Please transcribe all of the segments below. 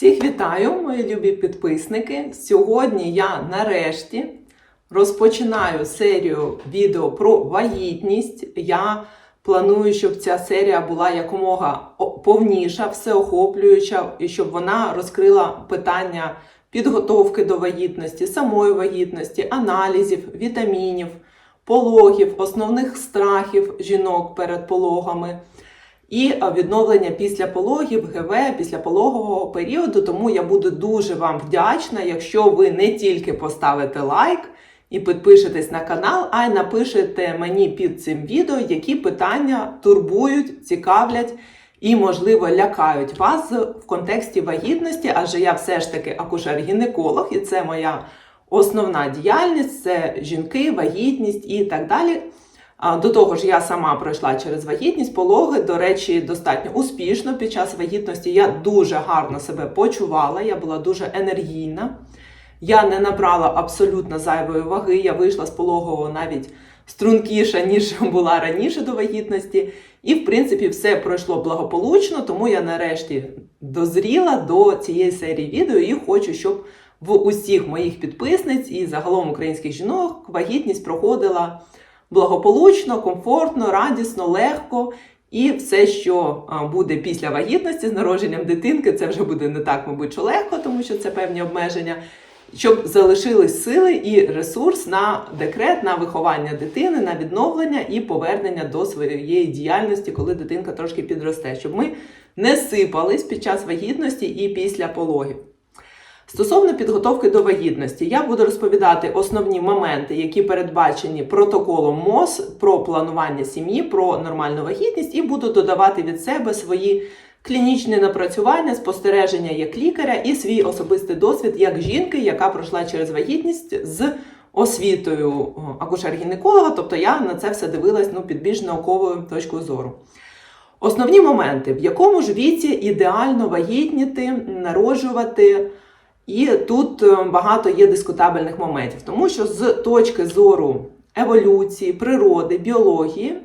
Всіх вітаю, мої любі підписники. Сьогодні я нарешті розпочинаю серію відео про вагітність. Я планую, щоб ця серія була якомога повніша, всеохоплююча, і щоб вона розкрила питання підготовки до вагітності, самої вагітності, аналізів, вітамінів, пологів, основних страхів жінок перед пологами і е, відновлення після пологів, ГВ, після пологового періоду. Тому я буду дуже вам вдячна, якщо ви не тільки поставите лайк і підпишетесь на канал, а й напишете мені під цим відео, які питання турбують, цікавлять. І, можливо, лякають вас в контексті вагітності, адже я все ж таки акушер-гінеколог, і це моя основна діяльність це жінки, вагітність і так далі. До того ж, я сама пройшла через вагітність, пологи, до речі, достатньо успішно під час вагітності. Я дуже гарно себе почувала, я була дуже енергійна. Я не набрала абсолютно зайвої ваги. Я вийшла з пологового навіть стрункіша, ніж була раніше до вагітності. І, в принципі, все пройшло благополучно, тому я нарешті дозріла до цієї серії відео і хочу, щоб в усіх моїх підписниць і загалом українських жінок вагітність проходила благополучно, комфортно, радісно, легко. І все, що буде після вагітності з народженням дитинки, це вже буде не так, мабуть, що легко, тому що це певні обмеження. Щоб залишились сили і ресурс на декрет, на виховання дитини, на відновлення і повернення до своєї діяльності, коли дитинка трошки підросте, щоб ми не сипались під час вагітності і після пологів. Стосовно підготовки до вагітності, я буду розповідати основні моменти, які передбачені протоколом МОЗ про планування сім'ї, про нормальну вагітність, і буду додавати від себе свої клінічні напрацювання, спостереження як лікаря і свій особистий досвід як жінки, яка пройшла через вагітність з освітою акушер-гінеколога. Тобто я на це все дивилась ну, під більш науковою точкою зору. Основні моменти, в якому ж віці ідеально вагітніти, народжувати. І тут е, багато є дискутабельних моментів, тому що з точки зору еволюції, природи, біології,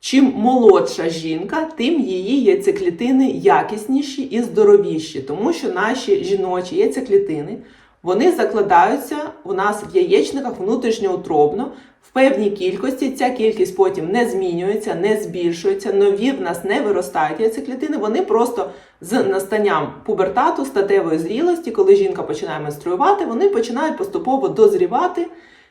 чим молодша жінка, тим її яйцеклітини якісніші і здоровіші, тому що наші жіночі яйцеклітини вони закладаються у нас в яєчниках внутрішньоутробно певній кількості. Ця кількість потім не змінюється, не збільшується. Нові в нас не виростають яйцеклітини, вони просто з настанням пубертату, статевої зрілості, коли жінка починає менструювати, вони починають поступово дозрівати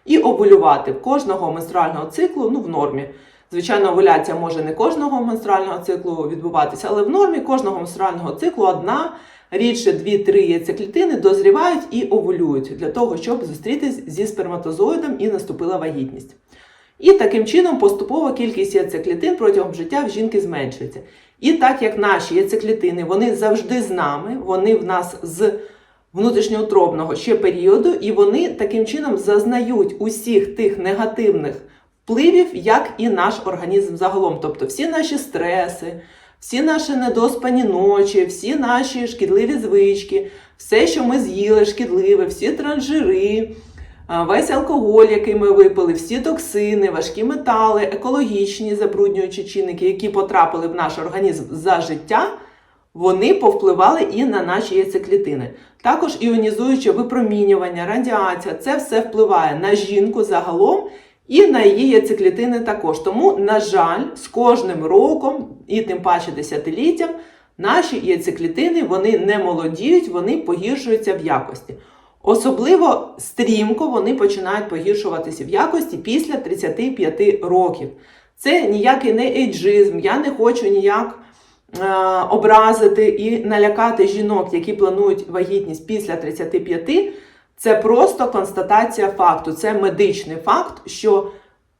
і овулювати в кожного менструального циклу, ну в нормі. Звичайно, овуляція може не кожного менструального циклу відбуватися, але в нормі кожного менструального циклу одна, рідше дві-три яйцеклітини дозрівають і овулюють для того, щоб зустрітись зі сперматозоїдом і наступила вагітність. І таким чином поступово кількість яйцеклітин протягом життя в жінки зменшується. І так як наші яйцеклітини, вони завжди з нами, вони в нас з внутрішньоутробного ще періоду, і вони таким чином зазнають усіх тих негативних впливів, як і наш організм загалом. Тобто всі наші стреси, всі наші недоспані ночі, всі наші шкідливі звички, все, що ми з'їли, шкідливе, всі транжири. Весь алкоголь, який ми випили, всі токсини, важкі метали, екологічні забруднюючі чинники, які потрапили в наш організм за життя, вони повпливали і на наші яйцеклітини. Також іонізуюче випромінювання, радіація це все впливає на жінку загалом і на її яйцеклітини також. Тому, на жаль, з кожним роком, і тим паче десятиліттям, наші яйцеклітини вони не молодіють, вони погіршуються в якості. Особливо стрімко вони починають погіршуватися в якості після 35 років. Це ніякий не ейджизм, я не хочу ніяк е, образити і налякати жінок, які планують вагітність після 35. Це просто констатація факту, це медичний факт, що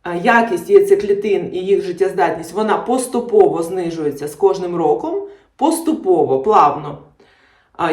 е, якість яйцеклітин і їх життєздатність вона поступово знижується з кожним роком, поступово, плавно.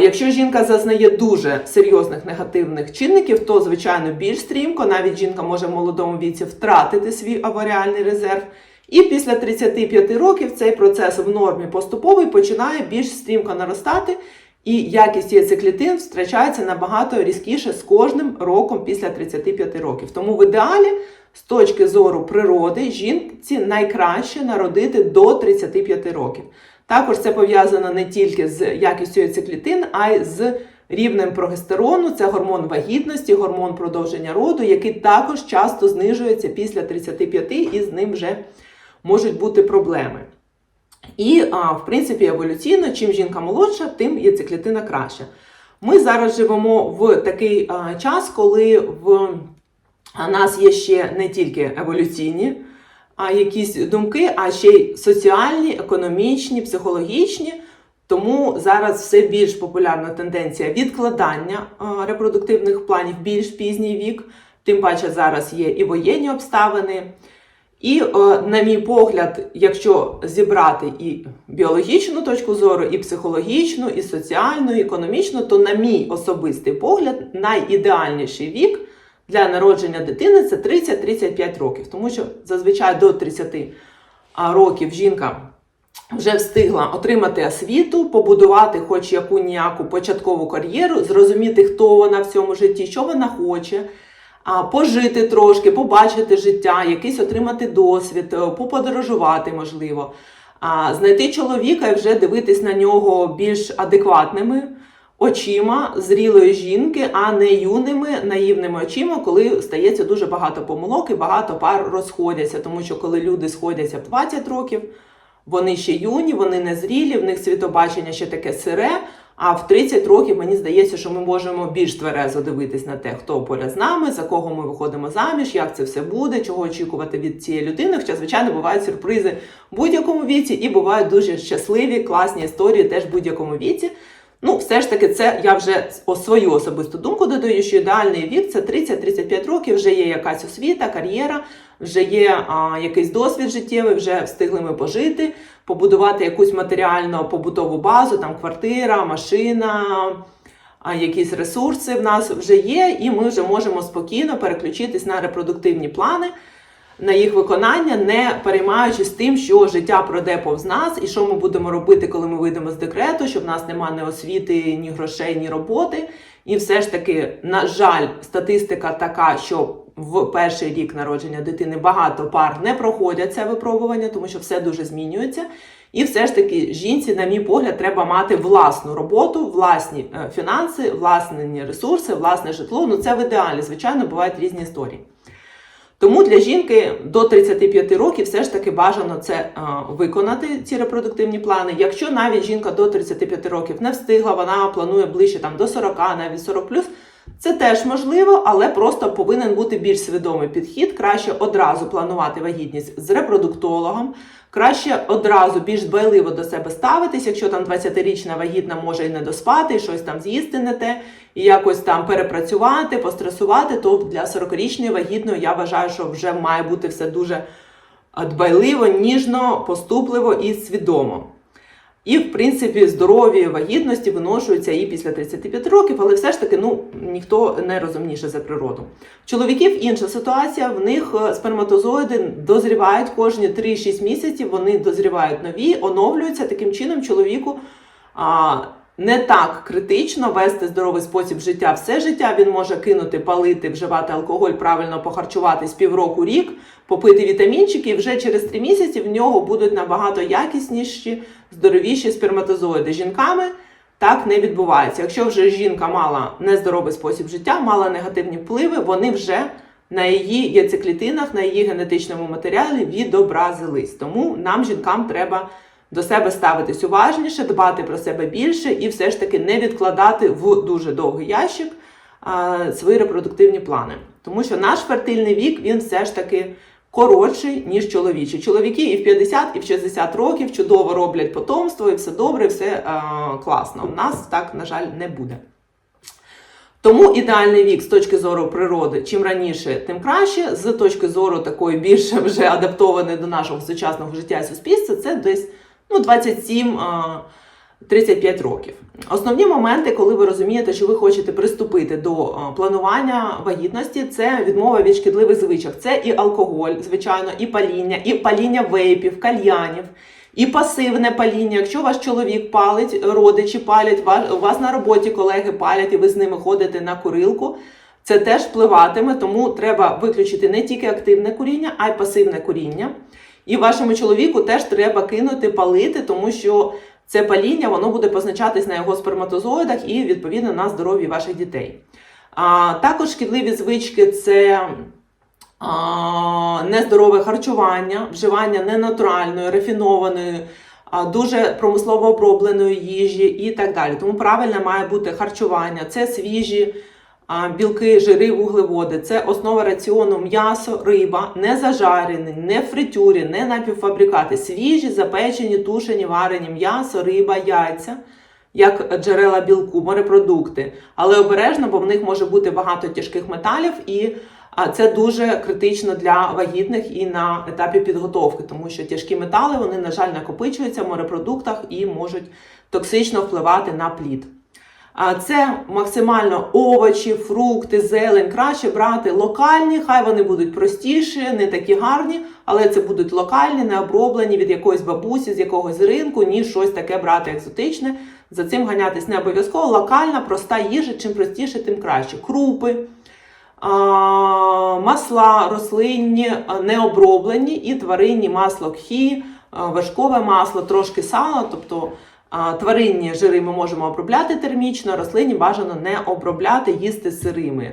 Якщо жінка зазнає дуже серйозних негативних чинників, то звичайно більш стрімко, навіть жінка може в молодому віці втратити свій аваріальний резерв. І після 35 років цей процес в нормі поступовий починає більш стрімко наростати, і якість яйцеклітин втрачається набагато різкіше з кожним роком після 35 років. Тому в ідеалі, з точки зору природи, жінці найкраще народити до 35 років. Також це пов'язано не тільки з якістю яйцеклітин, а й з рівнем прогестерону. Це гормон вагітності, гормон продовження роду, який також часто знижується після 35 і з ним вже можуть бути проблеми. І, в принципі, еволюційно, чим жінка молодша, тим яйцеклітина краща. Ми зараз живемо в такий час, коли в нас є ще не тільки еволюційні якісь думки, а ще й соціальні, економічні, психологічні. Тому зараз все більш популярна тенденція відкладання репродуктивних планів більш пізній вік. Тим паче зараз є і воєнні обставини. І, е, на мій погляд, якщо зібрати і біологічну точку зору, і психологічну, і соціальну, і економічну, то, на мій особистий погляд, найідеальніший вік для народження дитини це 30-35 років. Тому що зазвичай до 30 років жінка вже встигла отримати освіту, побудувати хоч яку ніяку початкову кар'єру, зрозуміти, хто вона в цьому житті, що вона хоче пожити трошки, побачити життя, якийсь отримати досвід, е, поподорожувати, можливо, знайти чоловіка і вже дивитись на нього більш адекватними очима зрілої жінки, а не юними наївними очима, коли стається дуже багато помилок і багато пар розходяться. Тому що коли люди сходяться в 20 років, вони ще юні, вони не зрілі, в них світобачення ще таке сире. А в 30 років мені здається, що ми можемо більш тверезо дивитись на те, хто поряд з нами, за кого ми виходимо заміж, як це все буде, чого очікувати від цієї людини. Хоча, звичайно, бувають сюрпризи в будь-якому віці, і бувають дуже щасливі, класні історії теж в будь-якому віці. Ну, все ж таки, це я вже свою особисту думку додаю, що ідеальний вік це 30-35 років, вже є якась освіта, кар'єра, вже є а, якийсь досвід життєвий, вже встигли ми пожити, побудувати якусь матеріально побутову базу, там квартира, машина, а, якісь ресурси в нас вже є, і ми вже можемо спокійно переключитись на репродуктивні плани. На їх виконання, не переймаючись тим, що життя пройде повз нас, і що ми будемо робити, коли ми вийдемо з декрету, що в нас немає ні освіти, ні грошей, ні роботи. І все ж таки, на жаль, статистика така, що в перший рік народження дитини багато пар не проходять це випробування, тому що все дуже змінюється. І все ж таки, жінці, на мій погляд, треба мати власну роботу, власні е, фінанси, власні ресурси, власне житло. Ну це в ідеалі. Звичайно, бувають різні історії. Тому для жінки до 35 років все ж таки бажано це а, виконати, ці репродуктивні плани. Якщо навіть жінка до 35 років не встигла, вона планує ближче там до 40, навіть 40 плюс. це теж можливо, але просто повинен бути більш свідомий підхід. Краще одразу планувати вагітність з репродуктологом, краще одразу більш дбайливо до себе ставитись, якщо там 20-річна вагітна може і не доспати, і щось там з'їсти не те, і якось там перепрацювати, постресувати, то для 40-річної вагітної я вважаю, що вже має бути все дуже дбайливо, ніжно, поступливо і свідомо. І, в принципі, здорові вагітності виношуються і після 35 років, але все ж таки ну, ніхто не розумніше за природу. Чоловіків інша ситуація, в них е, сперматозоїди дозрівають кожні 3-6 місяців, вони дозрівають нові, оновлюються. Таким чином, чоловіку а, не так критично вести здоровий спосіб життя все життя. Він може кинути, палити, вживати алкоголь, правильно похарчуватись півроку рік, попити вітамінчики, і вже через 3 місяці в нього будуть набагато якісніші здоровіші сперматозоїди. Жінками так не відбувається. Якщо вже жінка мала нездоровий спосіб життя, мала негативні впливи, вони вже на її яйцеклітинах, на її генетичному матеріалі відобразились. Тому нам, жінкам, треба до себе ставитись уважніше, дбати про себе більше і все ж таки не відкладати в дуже довгий ящик а, свої репродуктивні плани. Тому що наш фертильний вік він все ж таки коротший, ніж чоловічий. Чоловіки і в 50, і в 60 років чудово роблять потомство, і все добре, все а, класно. У нас так, на жаль, не буде. Тому ідеальний вік з точки зору природи, чим раніше, тим краще. З точки зору такої більше вже адаптованої до нашого сучасного життя і суспільства, це десь ну, 27-35 років. Основні моменти, коли ви розумієте, що ви хочете приступити до планування вагітності, це відмова від шкідливих звичок. Це і алкоголь, звичайно, і паління, і паління вейпів, кальянів. І пасивне паління, якщо ваш чоловік палить, родичі палять, у вас на роботі колеги палять, і ви з ними ходите на курилку, це теж впливатиме, тому треба виключити не тільки активне куріння, а й пасивне куріння. І вашому чоловіку теж треба кинути палити, тому що це паління воно буде позначатись на його сперматозоїдах і відповідно на здоров'ї ваших дітей. А, також шкідливі звички це а, нездорове харчування, вживання ненатуральної, рафінованої, а, дуже промислово обробленої їжі і так далі. Тому правильне має бути харчування, це свіжі білки, жири, вуглеводи, це основа раціону м'ясо, риба, не зажарені, не фритюрі, не напівфабрикати, свіжі, запечені, тушені, варені м'ясо, риба, яйця. Як джерела білку, морепродукти, але обережно, бо в них може бути багато тяжких металів, і це дуже критично для вагітних і на етапі підготовки, тому що тяжкі метали вони, на жаль, накопичуються в морепродуктах і можуть токсично впливати на плід. Це максимально овочі, фрукти, зелень. Краще брати локальні, хай вони будуть простіші, не такі гарні, але це будуть локальні, не оброблені від якоїсь бабусі, з якогось ринку, ніж щось таке брати екзотичне. За цим ганятись не обов'язково. Локальна, проста їжа, чим простіше, тим краще. Крупи, масла рослинні, а, не оброблені і тваринні масло кхі, а, вершкове масло, трошки сала, тобто. Тваринні жири ми можемо обробляти термічно, рослинні бажано не обробляти, їсти сирими.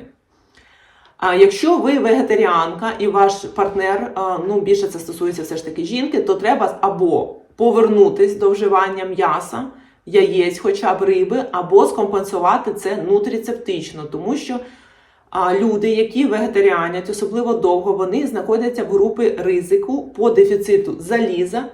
А якщо ви вегетаріанка і ваш партнер, ну більше це стосується все ж таки жінки, то треба або повернутись до вживання м'яса, яєць, хоча б риби, або скомпенсувати це нутріцептично, тому що люди, які вегетаріанять, особливо довго, вони знаходяться в групи ризику по дефіциту заліза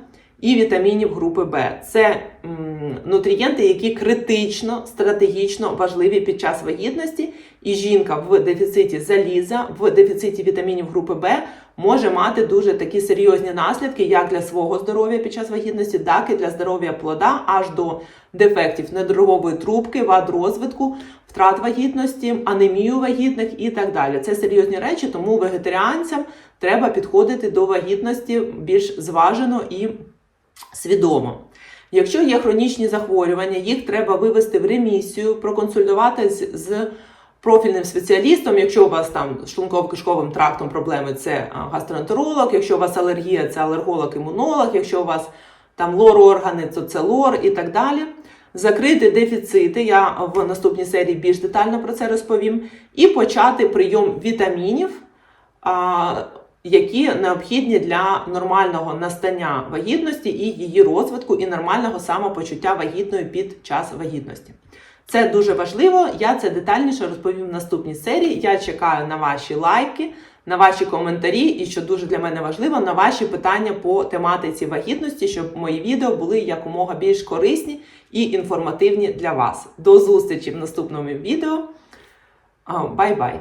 і вітамінів групи Б. Це м, нутрієнти, які критично, стратегічно важливі під час вагітності, і жінка в дефіциті заліза, в дефіциті вітамінів групи Б може мати дуже такі серйозні наслідки як для свого здоров'я під час вагітності, так і для здоров'я плода, аж до дефектів недорової трубки, вад розвитку, втрат вагітності, анемію вагітних і так далі. Це серйозні речі, тому вегетаріанцям треба підходити до вагітності більш зважено і свідомо. Якщо є хронічні захворювання, їх треба вивести в ремісію, проконсультуватись з профільним спеціалістом. Якщо у вас там шлунково-кишковим трактом проблеми, це гастроентеролог, якщо у вас алергія, це алерголог-імунолог, якщо у вас там лор-органи, то це лор і так далі. Закрити дефіцити, я в наступній серії більш детально про це розповім, і почати прийом вітамінів. Які необхідні для нормального настання вагітності і її розвитку, і нормального самопочуття вагітної під час вагітності. Це дуже важливо. Я це детальніше розповім в наступній серії. Я чекаю на ваші лайки, на ваші коментарі, і що дуже для мене важливо, на ваші питання по тематиці вагітності, щоб мої відео були якомога більш корисні і інформативні для вас. До зустрічі в наступному відео. Бай-бай!